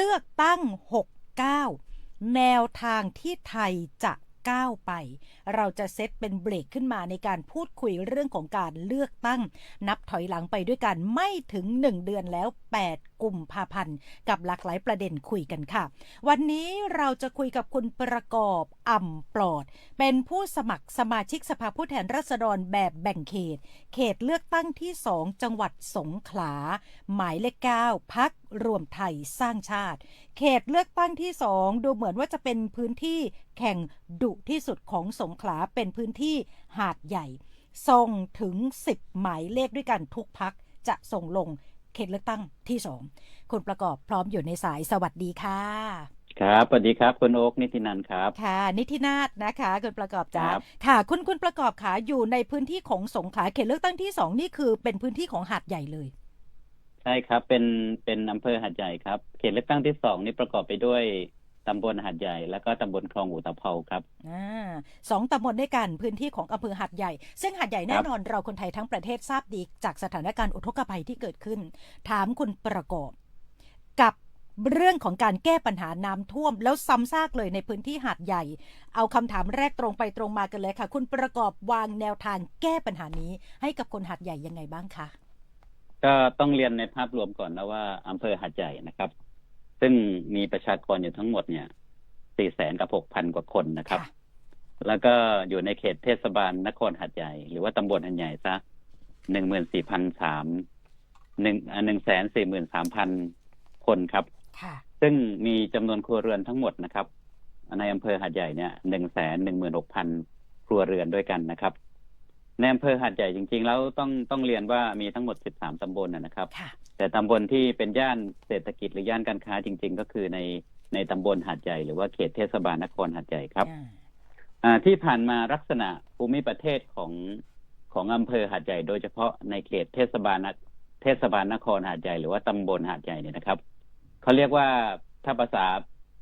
เลือกตั้ง 69 แนวทางที่ไทยจะก้าวไป เราจะเซตเป็นเบรกขึ้นมาในการพูดคุยเรื่องของการเลือกตั้ง นับถอยหลังไปด้วยกันไม่ถึง 1 เดือนแล้ว 8กุมภาพันธ์ กับหลากหลายประเด็นคุยกันค่ะ วันนี้เราจะคุยกับคุณประกอบอ่ำปลอด เป็นผู้สมัครสมาชิกสภาผู้แทนราษฎรแบบแบ่งเขต เขตเลือกตั้งที่2จังหวัดสงขลา หมายเลข9พักรวมไทยสร้างชาติ เขตเลือกตั้งที่2ดูเหมือนว่าจะเป็นพื้นที่แข่งดุที่สุดของสงขลาเป็นพื้นที่หาดใหญ่ส่งถึง 10 หมายเลขด้วยกันทุกพักจะส่งลง เขตเลือกตั้งที่2คุณประกอบพร้อมอยู่ในสายสวัสดีค่ะ ครับสวัสดีครับคุณโอ๊กนิตินันท์ครับ ค่ะ นิตินาถนะคะ คุณประกอบจ้าครับค่ะ คุณคุณประกอบขาอยู่ในพื้นที่ของสงขลาเขตเลือกตั้งที่2นี่คือเป็นพื้นที่ของหาดใหญ่เลยใช่ครับเป็นเป็นอำเภอหาดใหญ่ครับ เขตเลือกตั้งที่สองนี่ประกอบไปด้วย ตำบลหาดใหญ่ แล้วก็ตำบลคลองอุตภเปาครับอ่าสองตำบลด้วยกันพื้นที่ของอำเภอหัดใหญ่ ซึ่งหัดใหญ่แน่นอนเราคนไทยทั้งประเทศทราบดีจากสถานการณ์อุทกภัยที่เกิดขึ้น ถามคุณประกอบ กับเรื่องของการแก้ปัญหาน้ำท่วม แล้วซ้ำซากเลยในพื้นที่หาดใหญ่ เอาคำถามแรกตรงไปตรงมากันเลยค่ะ คุณประกอบวางแนวทางแก้ปัญหานี้ ให้กับคนหาดใหญ่ยังไงบ้างคะก็ต้องเรียนในภาพรวมก่อนนะว่าอำเภอหาดใหญ่นะครับ ซึ่งมีประชากรอยู่ทั้งหมดเนี่ยสี่แสนกับหกพันกว่าคนนะครับค่ะแล้วก็อยู่ในเขตเทศบาลนครหาดใหญ่ หรือว่าตำบลหาดใหญ่ซะหนึ่งหมื่นสี่พันสามหนึ่งหนึ่งแสนสี่หมื่นสามพันคนครับค่ะซึ่งมีจำนวนครัวเรือนทั้งหมดนะครับ ในอำเภอหาดใหญ่เนี่ยหนึ่งแสนหนึ่งหมื่นหกพันครัวเรือนด้วยกันนะครับ ในอำเภอหาดใหญ่จริง ๆ แล้วต้องต้องเรียนว่ามีทั้งหมดสิบสามตำบลนะนะครับ ค่ะแต่ตำบลที่เป็นย่านเศรษฐกิจหรือย่านการค้าจริง ๆ ก็คือในในตำบลหาดใหญ่หรือว่าเขตเทศบาลนครหาดใหญ่ครับอ่าอ่าที่ผ่านมาลักษณะภูมิประเทศของของอำเภอหาดใหญ่ โดยเฉพาะในเขตเทศบาลนเทศบาลนครหาดใหญ่หรือว่าตำบลหาดใหญ่เนี่ยนะครับเขาเรียกว่าถ้าภาษา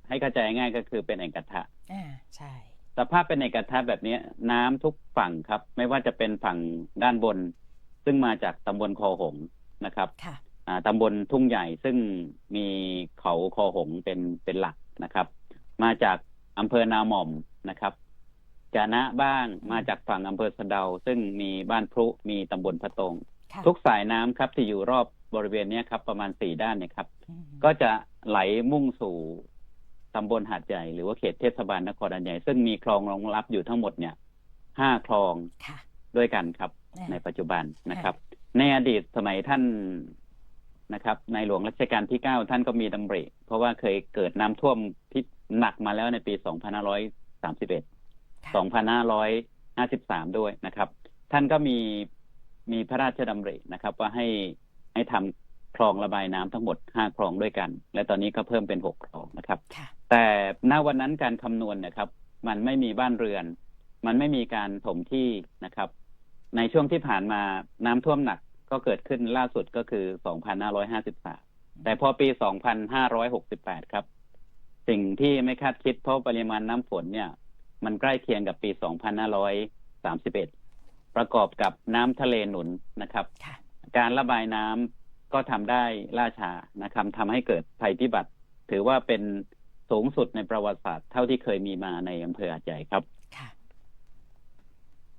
ให้เข้าใจง่ายก็คือเป็นแอ่งกระทะ อ่าใช่ สภาพเป็นแอ่งกระทะแบบนี้น้ำทุกฝั่งครับ ไม่ว่าจะเป็นฝั่งด้านบน ซึ่งมาจากตำบลคอหงส์นะครับค่ะอ่าตำบลทุ่งใหญ่ซึ่งมีเขาคอหงส์เป็นเป็นหลักนะครับ มาจากอำเภอนาหม่อมนะครับจานะบ้างมาจากฝั่งอำเภอสะเดา ซึ่งมีบ้านพรุมีตำบลพะตงค่ะทุกสายน้ำครับที่อยู่รอบบริเวณเนี้ยครับ ประมาณสี่ด้านเนี่ยครับอืมก็จะไหลมุ่งสู่ ตำบลหาดใหญ่หรือว่าเขตเทศบาลนครหาดใหญ่ ซึ่งมีคลองรองรับอยู่ทั้งหมดเนี่ยห้าคลองค่ะด้วยกันครับอ่าในปัจจุบันนะครับ ในอดีตสมัยท่านนะครับในหลวงรัชกาลที่เก้าท่านก็มีดำริ เพราะว่าเคยเกิดน้ำท่วมที่หนักมาแล้วในปี2531ค่ะ2553ด้วยนะครับ ท่านก็มีมีพระราชดำรินะครับ ว่าให้ให้ทำคลองระบายน้ำทั้งหมด5คลองด้วยกัน และตอนนี้ก็เพิ่มเป็น6คลองนะครับค่ะ แต่ณวันนั้นการคำนวณนะครับ มันไม่มีบ้านเรือน มันไม่มีการถมที่นะครับ ในช่วงที่ผ่านมาน้ำท่วมหนักก็เกิดขึ้นล่าสุดก็คือ 2553 แต่พอปี 2568 ครับ สิ่งที่ไม่คาดคิดเพราะปริมาณน้ำฝนเนี่ย มันใกล้เคียงกับปี 2531 ประกอบกับน้ำทะเลหนุนนะครับค่ะการระบายน้ำก็ทำได้ล่าช้านะครับทำให้เกิดภัยพิบัติ ถือว่าเป็น สูงสุดในประวัติศาสตร์เท่าที่เคยมีมาในอำเภออาจใหญ่ครับค่ะ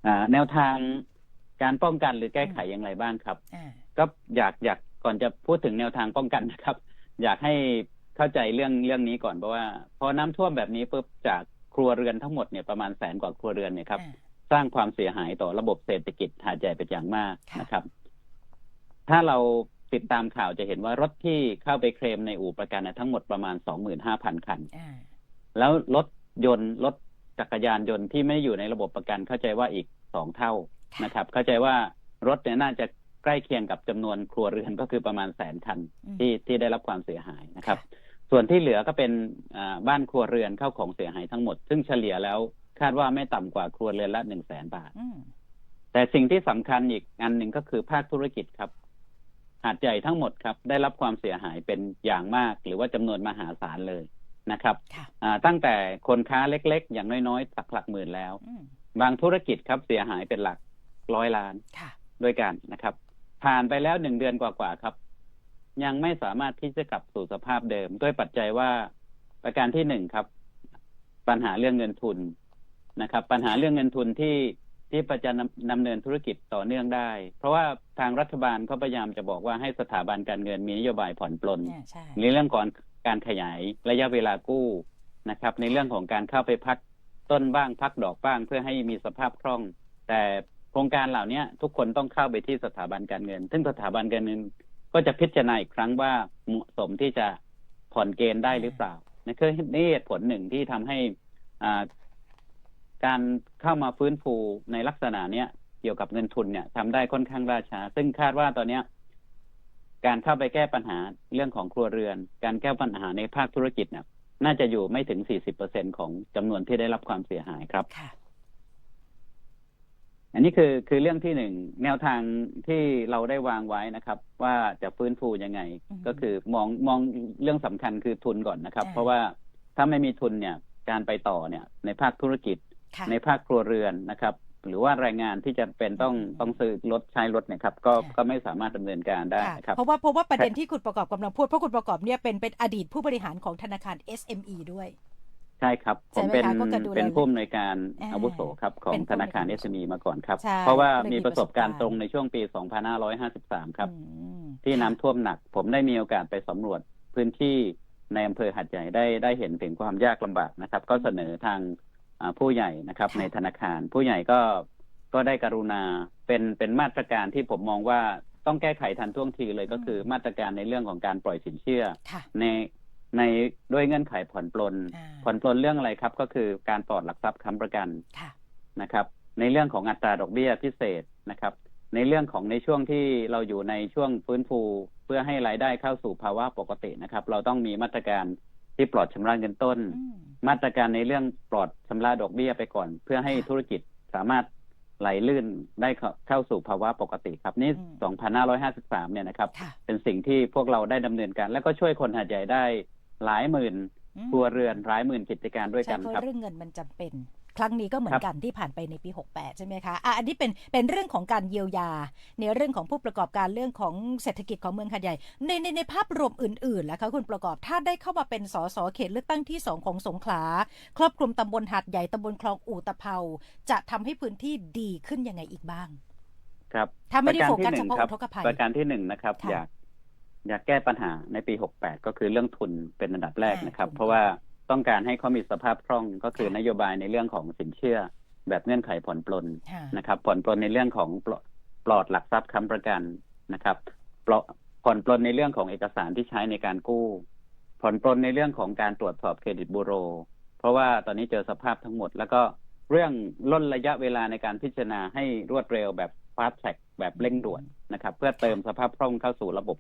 อ่าแนวทางการป้องกันหรือแก้ไขอย่างไรบ้างครับอ่าก็อยากอยากก่อนจะพูดถึงแนวทางป้องกันนะครับ อยากให้เข้าใจเรื่องเรื่องนี้ก่อนเพราะว่า พอน้ำท่วมแบบนี้ปุ๊บจากครัวเรือนทั้งหมดเนี่ยประมาณแสนกว่าครัวเรือนเนี่ยครับอ่าสร้างความเสียหายต่อระบบเศรษฐกิจหาดใหญ่เป็นอย่างมากค่ะนะครับ ถ้าเรา ติดตามข่าวจะเห็นว่ารถที่เข้าไปเคลมในอู่ประกันนะทั้งหมดประมาณ25,000คันอ่าแล้วรถยนต์รถจักรยานยนต์ที่ไม่อยู่ในระบบประกันเข้าใจว่าอีกสองเท่านะครับ เข้าใจว่ารถเนี่ยน่าจะใกล้เคียงกับจำนวนครัวเรือนก็คือประมาณแสนคันอืมที่ที่ได้รับความเสียหายนะครับ ส่วนที่เหลือก็เป็นอ่าบ้านครัวเรือนเข้าของเสียหายทั้งหมด ซึ่งเฉลี่ยแล้วคาดว่าไม่ต่ำกว่าครัวเรือนละหนึ่งแสนบาทอืมแต่สิ่งที่สำคัญอีกอันหนึ่งก็คือภาคธุรกิจครับหาดใหญ่ทั้งหมดครับ ได้รับความเสียหายเป็นอย่างมาก หรือว่าจำนวนมหาศาลเลยนะครับค่ะอ่าตั้งแต่คนค้าเล็กๆ อย่างน้อยๆหลักหลักหมื่นแล้วอืมบางธุรกิจครับเสียหายเป็นหลักร้อยล้านค่ะด้วยกันนะครับ ผ่านไปแล้วหนึ่งเดือนกว่าๆครับ ยังไม่สามารถที่จะกลับสู่สภาพเดิม ด้วยปัจจัยว่าประการที่หนึ่งครับ ปัญหาเรื่องเงินทุนนะครับ ปัญหาเรื่องเงินทุนที่ ที่ประจะนำดำเนินธุรกิจต่อเนื่องได้ เพราะว่าทางรัฐบาลเขาพยายามจะบอกว่าให้สถาบันการเงินมีนโยบายผ่อนปลนเนี่ยใช่ในเรื่องของการขยายระยะเวลากู้นะครับ ในเรื่องของการเข้าไปพักต้นบ้างพักดอกบ้างเพื่อให้มีสภาพคล่อง แต่โครงการเหล่านี้ทุกคนต้องเข้าไปที่สถาบันการเงิน ซึ่งสถาบันการเงินก็จะพิจารณาอีกครั้งว่าเหมาะสมที่จะผ่อนเกณฑ์ได้หรือเปล่านี่คือนี่เหตุผลหนึ่งที่ทำให้อ่า การเข้ามาฟื้นฟูในลักษณะเนี้ยเกี่ยวกับเงินทุนเนี่ยทำได้ค่อนข้างล่าช้าซึ่งคาดว่าตอนเนี้ยการเข้าไปแก้ปัญหาเรื่องของครัวเรือน การแก้ปัญหาในภาคธุรกิจเนี่ยน่าจะอยู่ไม่ถึง 40%ของจำนวนที่ได้รับความเสียหายครับค่ะอันนี้คือคือเรื่องที่หนึ่งแนวทางที่เราได้วางไว้นะครับ ว่าจะฟื้นฟูยังไงอือฮึก็คือมองมองเรื่องสำคัญคือทุนก่อนนะครับอ่าเพราะว่าถ้าไม่มีทุนเนี่ย การไปต่อเนี่ย ในภาคธุรกิจค่ะ ในภาคครัวเรือนนะครับ หรือว่าแรงงานที่จะเป็นต้องอืมต้องซื้อรถใช้รถเนี่ยครับก็ค่ะก็ไม่สามารถดำเนินการได้ค่ะนะครับเพราะว่าเพราะว่าประเด็นที่คุณประกอบกำลังพูดเพราะคุณประกอบเนี่ยเป็นเป็นอดีตผู้บริหารของธนาคาร SME ด้วยใช่ครับผใช่มไหมเป็นคะก็จะดูแลเป็นผู้อำนวยการอ่าอาวุโสครับของเป็นผู้ธนาคารอำนวยการ SME มาก่อนครับใช่เพราะว่าก็เลยมีมีประสบการณ์ประสบการณ์ตรงในช่วงปี 2553 ครับอืมที่น้ำท่วมหนัก ผมได้มีโอกาสไปสำรวจพื้นที่ในอำเภอหัดใหญ่ได้ได้เห็นถึงความยากลำบากนะครับ ก็เสนอทางอ่า ผู้ใหญ่นะครับค่ะในธนาคาร ผู้ใหญ่ก็ก็ได้กรุณาเป็นเป็นมาตรการที่ผมมองว่าต้องแก้ไขทันท่วงทีเลยก็คือมาตรการในเรื่องของการปล่อยสินเชื่อค่ะในในด้วยเงื่อนไขผ่อนปลนอ่าผ่อนปลนเรื่องอะไรครับ ก็คือการปลอดหลักทรัพย์ค้ำประกันค่ะนะครับ ในเรื่องของอัตราดอกเบี้ยพิเศษนะครับ ในเรื่องของในช่วงที่เราอยู่ในช่วงฟื้นฟู เพื่อให้รายได้เข้าสู่ภาวะปกตินะครับ เราต้องมีมาตรการ ที่ปลอดชำระเงินต้นอืมมาตรการในเรื่องปลอดชำระดอกเบี้ยไปก่อน เพื่อให้ค่ะธุรกิจสามารถไหลลื่นได้เข้าเข้าสู่ภาวะปกติครับ นี่อืม2553 เนี่ยนะครับค่ะเป็นสิ่งที่พวกเราได้ดำเนินการ แล้วก็ช่วยคนหาดใหญ่ได้หลายหมื่นอืมครัวเรือนหลายหมื่นกิจการด้วยใช่กันเพราะครับเรื่องเงินมันจำเป็น ครั้งนี้ก็เหมือครันบกันที่ผ่านไปในปี 68 ใช่ไหมคะอะอันนี้เป็นเป็นเรื่องของการเยียวยา ในเรื่องของผู้ประกอบการเรื่องของเศรษฐกิจของเมืองหาดใหญ่ ในในในภาพรวมอื่นๆล่ะคะคุณประกอบถ้าได้เข้ามาเป็นสสเขตเลือกตั้งที่ 2 ของสงขลา ครอบคลุมตำบลหาดใหญ่ตำบลคลองอู่ตะเภาจะทำให้พื้นที่ดีขึ้นยังไงอีกบ้าง ครับถ้าไม่ได้โฟกัสประเฉการที่หนึ่งพาะครัอุทกภัยประการที่หนึ่งนะครับค่ะอยากอยากแก้ปัญหาในปี 68 ก็คือเรื่องทุนเป็นอันดับแรกนะครับอ่าเพราะว่า ต้องการให้เขามีสภาพคล่องก็คือค่ะนโยบายในเรื่องของสินเชื่อ แบบเงื่อนไขผ่อนปลนค่ะนะครับผ่อนปลนในเรื่องของปลอปลอดหลักทรัพย์ค้ำประกันนะครับปลอผ่อนปลนในเรื่องของเอกสารที่ใช้ในการกู้ ผ่อนปลนในเรื่องของการตรวจสอบเครดิตบูโร เพราะว่าตอนนี้เจอสภาพทั้งหมด แล้วก็เรื่องล่นระยะเวลาในการพิจารณาให้รวดเร็วแบบฟาส t ท r ็กแบบเร่งด่วนนะครับ เพื่อเติมสภาพคล่องเข้าสู่ระบบ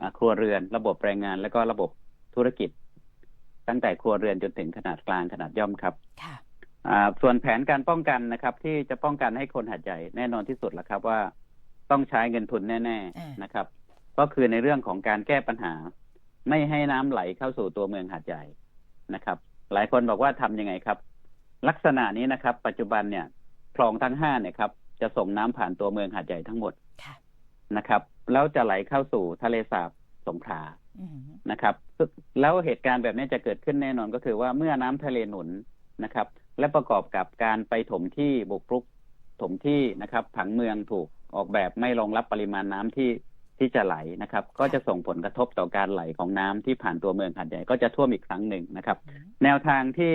อ่าครัวเรือน ระบบแรงงาน แล้วก็ระบบธุรกิจ ตั้งแต่ครัวเรือนจนถึงขนาดกลางขนาดย่อมครับค่ะอ่าส่วนแผนการป้องกันนะครับ ที่จะป้องกันให้คนหาดใหญ่แน่นอนที่สุดแล้วครับว่าต้องใช้เงินทุนแน่อ่าๆนะครับ ก็คือในเรื่องของการแก้ปัญหา ไม่ให้น้ำไหลเข้าสู่ตัวเมืองหาดใหญ่นะครับ หลายคนบอกว่าทำยังไงครับ ลักษณะนี้นะครับ ปัจจุบันเนี่ยคลองทั้งห้าเนี่ยครับจะส่งน้ำผ่านตัวเมืองหาดใหญ่ทั้งหมดค่ะนะครับแล้วจะไหลเข้าสู่ทะเลสาบสงขลาอืม นะครับ แล้วเหตุการณ์แบบนี้จะเกิดขึ้นแน่นอนก็คือว่าเมื่อน้ำทะเลหนุนนะครับ และประกอบกับการไปถมที่บุกรุกถมที่นะครับ ผังเมืองถูกออกแบบไม่รองรับปริมาณน้ำที่ที่จะไหลนะครับ ก็จะส่งผลกระทบต่อการไหลของน้ำที่ผ่านตัวเมืองหาดใหญ่ก็จะท่วมอีกครั้งหนึ่งนะครับ แนวทางที่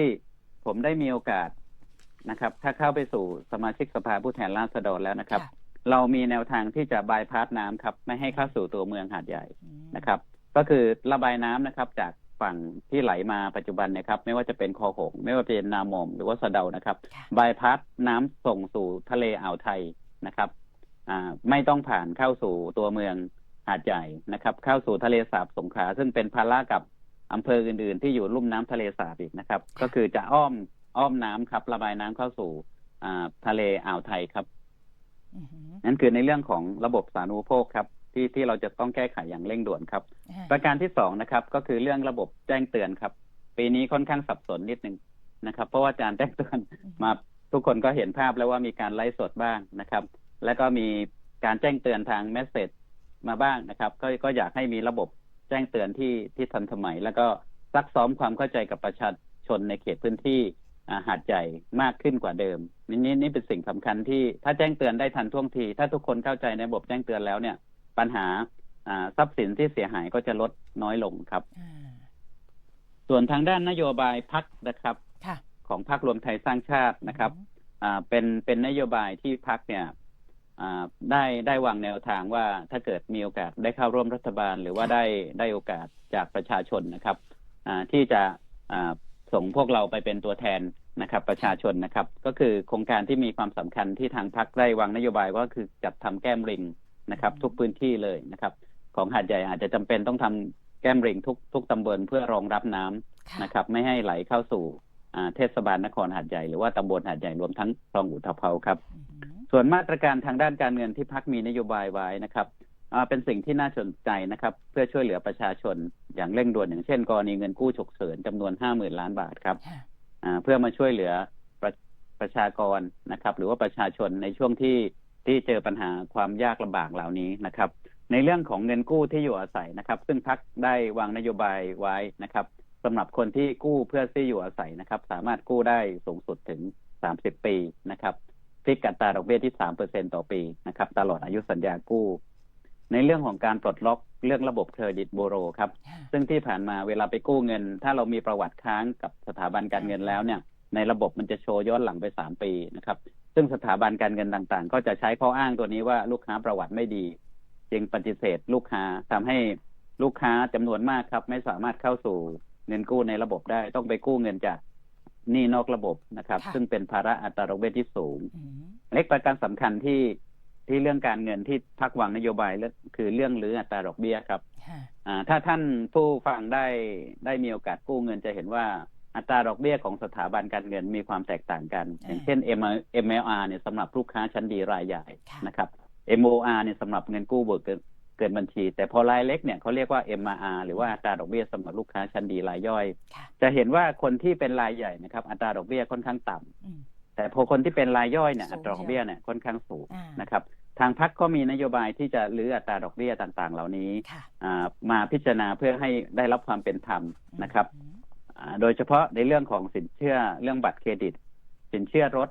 ผมได้มีโอกาสนะครับ ถ้าเข้าไปสู่สมาชิกสภาผู้แทนราษฎรแล้วนะครับค่ะเรามีแนวทางที่จะบายพาสน้ำครับ ไม่ให้เข้าสู่ตัวเมืองหาดใหญ่อืมนะครับ ก็คือระบายน้ำนะครับ จากฝั่งที่ไหลมาปัจจุบันนะครับ ไม่ว่าจะเป็นคอหงไม่ว่าจะเป็นนามอมหรือว่าสะเดานะครับค่ะบายพัดน้ำส่งสู่ทะเลอ่าวไทยนะครับอ่าไม่ต้องผ่านเข้าสู่ตัวเมืองหาดใหญ่นะครับ เข้าสู่ทะเลสาบสงขลาซึ่งเป็นภาระกับอำเภออื่น ๆ ที่อยู่ลุ่มน้ำทะเลสาบอีกนะครับ ก็คือจะอ้อมอ้อมน้ำครับ ระบายน้ำเข้าสู่อ่าทะเลอ่าวไทยครับอืมอืมนั่นคือในเรื่องของระบบสาธารณูปโภคครับ ที่ที่เราจะต้องแก้ไขอย่างเร่งด่วนครับอ่าประการที่สองนะครับ ก็คือเรื่องระบบแจ้งเตือนครับ ปีนี้ค่อนข้างสับสนนิดนึงนะครับ เพราะว่าการแจ้งเตือนมาทุกคนก็เห็นภาพแล้วว่ามีการไลฟ์สดบ้างนะครับ แล้วก็มีการแจ้งเตือนทางเมสเซจมาบ้างนะครับ ก็ก็อยากให้มีระบบแจ้งเตือนที่ที่ทันสมัย แล้วก็ซักซ้อมความเข้าใจกับประชาชนในเขตพื้นที่อ่าหาดใหญ่มากขึ้นกว่าเดิมนี่นี่นี่เป็นสิ่งสำคัญที่ถ้าแจ้งเตือนได้ทันท่วงที ถ้าทุกคนเข้าใจในระบบแจ้งเตือนแล้วเนี่ย ปัญหาอ่าทรัพย์สินที่เสียหายก็จะลดน้อยลงครับอ่าส่วนทางด้านนโยบายพักนะครับค่ะของพรรครวมไทยสร้างชาตินะครับอ่าเป็นเป็นนโยบายที่พักเนี่ยอ่าได้ได้วางแนวทางว่าถ้าเกิดมีโอกาสได้เข้าร่วมรัฐบาล หรือว่าได้ได้โอกาสจากประชาชนนะครับอ่าที่จะอ่าส่งพวกเราไปเป็นตัวแทนนะครับ ประชาชนนะครับ ก็คือโครงการที่มีความสำคัญที่ทางพักได้วางนโยบายว่าคือจัดทำแก้มลิง นะครับ ทุกพื้นที่เลยนะครับ ของหาดใหญ่อาจจะจำเป็นต้องทำแก้มลิงทุกทุกตำบลเพื่อรองรับน้ำค่ะนะครับ ไม่ให้ไหลเข้าสู่อ่าเทศบาลนครหาดใหญ่หรือว่าตำบลหาดใหญ่รวมทั้งคลองอุทะเภาครับอืมส่วนมาตรการทางด้านการเงินที่พักมีนโยบายไว้นะครับอ่าเป็นสิ่งที่น่าสนใจนะครับ เพื่อช่วยเหลือประชาชนอย่างเร่งด่วนอย่างเช่น กรณีเงินกู้ฉุกเฉินจำนวนห้าหมื่นล้านบาทครับค่ะอ่าเพื่อมาช่วยเหลือประประชากรนะครับ หรือว่าประชาชนในช่วงที่ ที่เจอปัญหาความยากลำบากเหล่านี้นะครับ ในเรื่องของเงินกู้ที่อยู่อาศัยนะครับ ซึ่งพักได้วางนโยบายไว้นะครับสำหรับคนที่กู้เพื่อที่อยู่อาศัยนะครับ สามารถกู้ได้สูงสุดถึง 30 ปีนะครับฟิกอัตราดอกเบี้ยที่3%ต่อปีนะครับ ตลอดอายุสัญญากู้ ในเรื่องของการปลดล็อกเรื่องระบบเครดิตบูโรครับค่ะซึ่งที่ผ่านมาเวลาไปกู้เงิน ถ้าเรามีประวัติค้างกับสถาบันการเงินแล้วเนี่ย ในระบบมันจะโชว์ย้อนหลังไปสามปีนะครับ ซึ่งสถาบันการเงินต่างๆ ก็จะใช้ข้ออ้างตัวนี้ว่าลูกค้าประวัติไม่ดี จึงปฏิเสธลูกค้าทำให้ลูกค้าจำนวนมากครับ ไม่สามารถเข้าสู่เงินกู้ในระบบได้ ต้องไปกู้เงินจากหนี้นอกระบบนะครับค่ะซึ่งเป็นภาระอัตราดอกเบี้ยที่สูงอืมเล็กประการสำคัญที่ที่เรื่องการเงินที่พักวางนโยบายเรื่องคือเรื่องหรืออัตราดอกเบี้ยครับค่ะอ่าถ้าท่านผู้ฟังได้ได้มีโอกาสกู้เงินจะเห็นว่า อัตราดอกเบี้ยของสถาบันการเงินมีความแตกต่างกัน อย่างเช่น MLR เนี่ยสำหรับลูกค้าชั้นดีรายใหญ่ค่ะนะครับ MOR เนี่ยสำหรับเงินกู้เบิกเกินเกินบัญชี แต่พอรายเล็กเนี่ยเขาเรียกว่า MRR หรือว่าอัตราดอกเบี้ยสำหรับลูกค้าชั้นดีรายย่อยค่ะจะเห็นว่าคนที่เป็นรายใหญ่นะครับอัตราดอกเบี้ยค่อนข้างต่ำอืมแต่พอคนที่เป็นรายย่อยเนี่ยสูงอัตราดอกเบี้ยเนี่ยค่อนข้างสูงอ่านนะครับทางพักก็มีนโยบายที่จะลื้ออัตราดอกเบี้ยต่างๆ เหล่านี้ค่ะอ่ามาพิจารณาเพื่อให้ได้รับความเป็นธรรมนะครับอืมอ่า โดยเฉพาะในเรื่องของสินเชื่อเรื่องบัตรเครดิต สินเชื่อรถ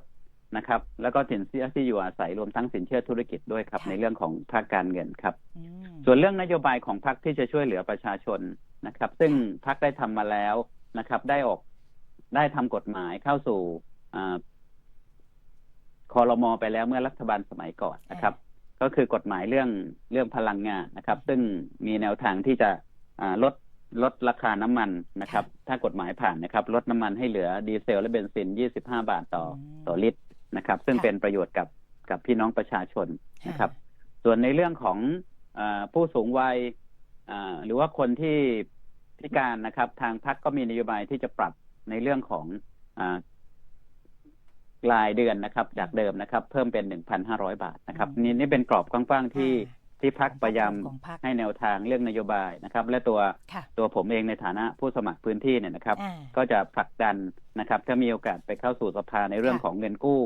นะครับ แล้วก็สินเชื่อที่อยู่อาศัยรวมทั้งสินเชื่อธุรกิจด้วยครับ ในเรื่องของภาคการเงินครับอืมส่วนเรื่องนโยบายของพรรคที่จะช่วยเหลือประชาชนนะครับ ซึ่งพรรคได้ทำมาแล้วนะครับ ได้ออกได้ทำกฎหมายเข้าสู่อ่าคอรมอไปแล้วเมื่อรัฐบาลสมัยก่อนนะครับ ก็คือกฎหมายเรื่องเรื่องพลังงานนะครับ ซึ่งมีแนวทางที่จะอ่าลด ลดราคาน้ำมันนะครับ ถ้ากฎหมายผ่านนะครับ ลดน้ำมันให้เหลือดีเซลและเบนซิน 25 บาทต่อต่อลิตรนะครับ ซึ่งเป็นประโยชน์กับกับพี่น้องประชาชนนะครับ ส่วนในเรื่องของอาผู้สูงวัยอ่าหรือว่าคนที่พิการนะครับ ทางพรรคก็มีนโยบายที่จะปรับในเรื่องของอารายเดือนนะครับ จากเดิมนะครับ เพิ่มเป็น 1,500 บาทนะครับอืมนี่นี่เป็นกรอบกว้างๆที่อ่า ที่พักพยายามของพรรคให้แนวทางเรื่องนโยบายนะครับ และตัวค่ะตัวผมเองในฐานะผู้สมัครพื้นที่เนี่ยนะครับอ่าก็จะผลักดันนะครับ ถ้ามีโอกาสไปเข้าสู่สภาในเรื่องค่ะของเงินกู้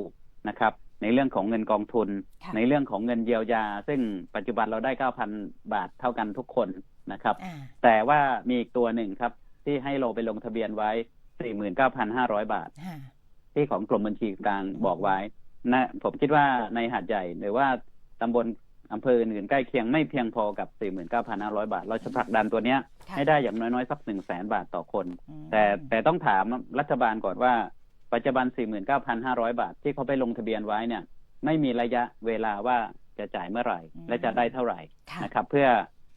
นะครับ ในเรื่องของเงินกองทุนค่ะในเรื่องของเงินเยียวยา ซึ่งปัจจุบันเราได้ 9,000 บาทเท่ากันทุกคนนะครับอ่าแต่ว่ามีอีกตัวหนึ่งครับ ที่ให้เราไปลงทะเบียนไว้ 49,500 บาทอ่าที่ของกรมบัญชีกลางบอกไว้นะผมคิดว่าในหาดใหญ่หรือว่าตำบล อำเภออื่นๆใกล้เคียงไม่เพียงพอกับ 49,500 บาท เราจะผลักดันตัวเนี้ยค่ะให้ได้อย่างน้อยๆ สัก 1 0 0 0 0แสนบาทต่อคนอืมแต่แต่ต้องถามรัฐบาลก่อนว่า ปัจจุบัน 49,500 บาท ที่เขาไปลงทะเบียนไว้เนี่ย ไม่มีระยะเวลาว่าจะจ่ายเมื่อไหร่ และจะได้เท่าไหร่ค่ะนะครับ เพื่อ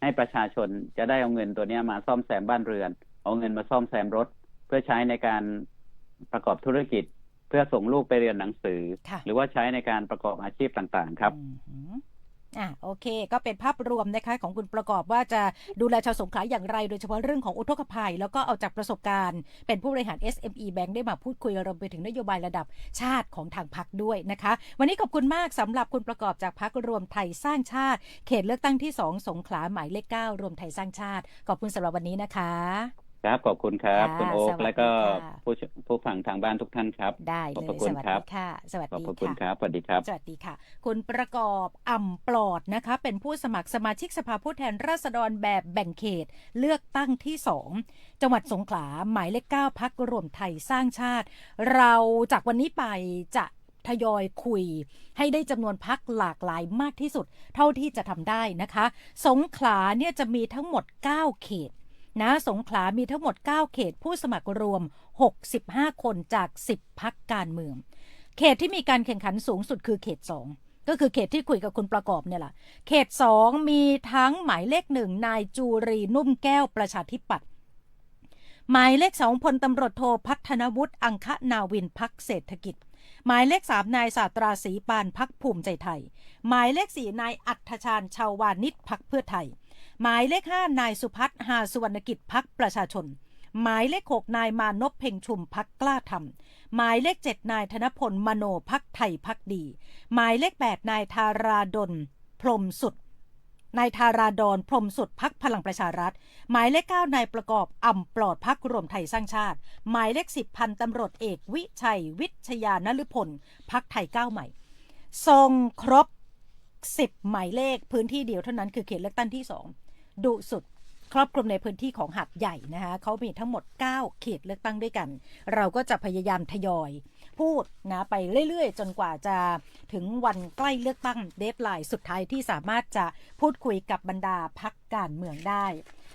ให้ประชาชนจะได้เอาเงินตัวเนี้ยมาซ่อมแซมบ้านเรือน เอาเงินมาซ่อมแซมรถ เพื่อใช้ในการประกอบธุรกิจ เพื่อส่งลูกไปเรียนหนังสือค่ะหรือว่าใช้ในการประกอบอาชีพต่างๆ ครับ อะโอเค ก็เป็นภาพรวมนะคะของคุณประกอบว่าจะดูแลชาวสงขลาอย่างไร โดยเฉพาะเรื่องของอุทกภัย แล้วก็เอาจากประสบการณ์ เป็นผู้บริหาร SME Bank ได้มาพูดคุยรวมไปถึงนโยบายระดับชาติของทางพักด้วยนะคะ วันนี้ขอบคุณมากสำหรับคุณประกอบจากพักรวมไทยสร้างชาติ เขตเลือกตั้งที่ 2 สงขลาหมายเลข9รวมไทยสร้างชาติ ขอบคุณสำหรับวันนี้นะคะ ครับขอบคุณครับ ค่ะคุณโอ๊สควัสดีแล้วก็ค่ะ ผู้ชผู้ฟังทางบ้านทุกท่านครับ ได้ขอบเลพระยคุสณวัสครัดีบ ค่ะ สวัสขอบดีพระคุณค่ะ ครับสวัสดีครับ สวัสดีค่ะ คุณประกอบอ่ำปลอดนะคะ เป็นผู้สมัครสมาชิกสภาผู้แทนราษฎรแบบแบ่งเขต เลือกตั้งที่ 2 จังหวัดสงขลาหมายเลข9พักรวมไทยสร้างชาติ เราจากวันนี้ไปจะทยอยคุย ให้ได้จำนวนพักหลากหลายมากที่สุด เท่าที่จะทำได้นะคะ สงขลาเนี่ยจะมีทั้งหมด 9 เขต นะสงขลามีทั้งหมด 9 เขตผู้สมัครรวม 65 คนจาก 10 พักการเมือง เขตที่มีการแข่งขันสูงสุดคือเขต 2 ก็คือเขตที่คุยกับคุณประกอบเนี่ยแหละเขต 2 มีทั้งหมายเลขหนึ่งนายจูรีนุ่มแก้วประชาธิปัตย์หมายเลขสองพลตำรวจโทพัฒนวุฒิอังคนาวินพักเศรษฐกิจ หมายเลขสามนายศาสตราศรีปานพักภูมิใจไทย หมายเลขสี่นายอัธชาญชาววานิชพักเพื่อไทย หมายเลขห้านายสุพัฒน์หาสุวรรณกิจพักประชาชน หมายเลขหกนายมานพเพ่งชุมพักกล้าทำหมายเลขเจ็ดนายธนพลมโนพักไทยพักดี หมายเลขแปดนายธาราดลพรมสุดนายธาราดอนพรมสุดพักพลังประชารัฐ หมายเลขเก้านายประกอบอ่ำปลอดพักรวมไทยสร้างชาติ หมายเลขสิบพันตำรวจเอกวิชัย วิชยานฤพลพักไทยก้าวใหม่ทรงครบสิบหมายเลขพื้นที่เดียวเท่านั้นคือเขตเลือกตั้งที่สอง ดุสุดครอบคลุมในพื้นที่ของหัดใหญ่นะคะเขามีทั้งหมด 9 เขตเลือกตั้งด้วยกัน เราก็จะพยายามทยอย พูดนะไปเรื่อยๆ จนกว่าจะถึงวันใกล้เลือกตั้งเดฟไลน์สุดท้ายที่สามารถจะพูดคุยกับบรรดาพักการเมืองได้